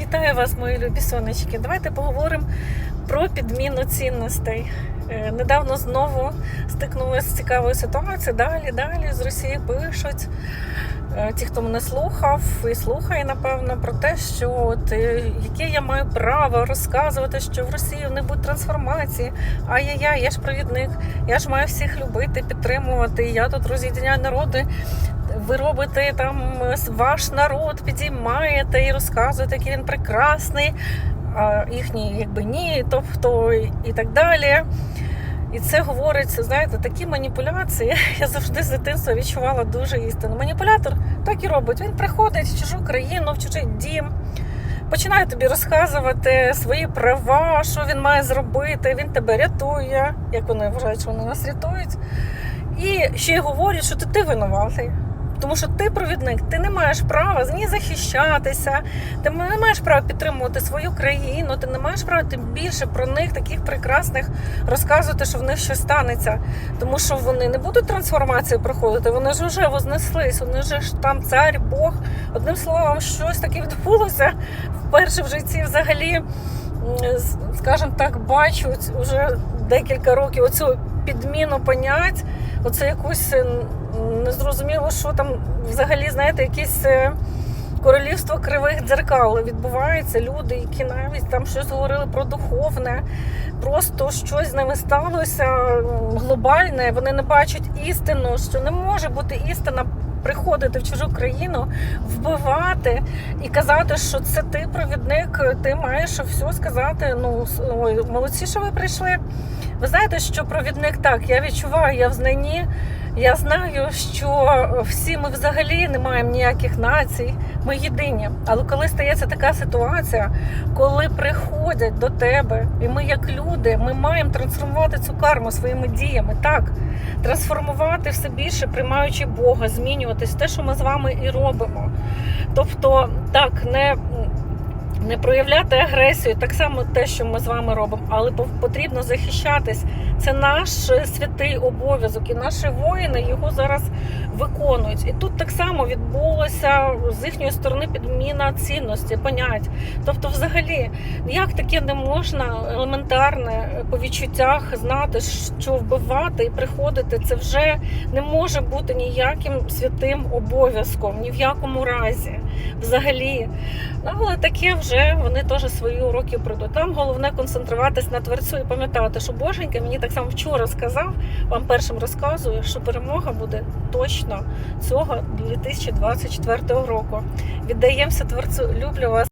Вітаю вас, мої любі сонечки. Давайте поговоримо про підміну цінностей. Е, Недавно знову стикнулася з цікавою ситуацією. Далі, далі з Росії пишуть. Е, Ті, хто мене слухав і слухає, напевно, про те, що от е, яке я маю право розказувати, що в Росії не буде трансформації. Ай-яй-яй, я ж провідник, я ж маю всіх любити, підтримувати. Я тут роз'єдняю народи ви робите там е, ваш народ, підіймаєте і розказуєте, який він прекрасний, а їхній якби ні, тобто і так далі. І це говориться, знаєте, такі маніпуляції. Я завжди з дитинства відчувала дуже істину. Маніпулятор так і робить. Він приходить в чужу країну, в чужий дім, починає тобі розказувати свої права, що він має зробити. Він тебе рятує, як вони вважають, що вони нас рятують. І ще й говорять, що ти, ти винуватий. Тому що ти провідник, ти не маєш права ні захищатися, ти не маєш права підтримувати свою країну, ти не маєш права тим більше про них таких прекрасних розказувати, що в них щось станеться. Тому що вони не будуть трансформацію проходити, вони ж вже вознеслись, вони ж там цар, Бог. Одним словом, щось таке відбулося вперше в житті взагалі, скажімо так, бачу вже декілька років оцю підміну понять, оце якусь е, незрозуміло, що там взагалі, знаєте, якесь е, королівство кривих дзеркал відбувається. Люди, які навіть там щось говорили про духовне, просто щось з ними сталося глобальне. Вони не бачать істину, що не може бути істина. Приходити в чужу країну, вбивати і казати, що це ти провідник, ти маєш все сказати. Ну ой, молодці, що ви прийшли. Ви знаєте, що провідник так, я відчуваю, я в знанні. Я знаю, що всі ми взагалі не маємо ніяких націй, ми єдині. Але коли стається така ситуація, коли приходять до тебе, і ми, як люди, ми маємо трансформувати цю карму своїми діями, так трансформувати все більше, приймаючи Бога, змінюватись те, що ми з вами і робимо. Тобто, так, не. Не проявляти агресію, так само те, що ми з вами робимо, але потрібно захищатись. Це наш е, святий обов'язок, і наші воїни його зараз виконують. І тут так само відбулося з їхньої сторони підміна цінності, понять. Тобто, взагалі, як таке не можна елементарне е, по відчуттях знати, що вбивати і приходити, це вже не може бути ніяким святим обов'язком, ні в якому разі. Взагалі. Ну, але таке вже вони теж свої уроки пройдуть. Там головне концентруватись на творцю і пам'ятати, що Боженька мені так само вчора сказав, вам першим розказую, що перемога буде точно цього 2024 року. Віддаємося творцю. Люблю вас.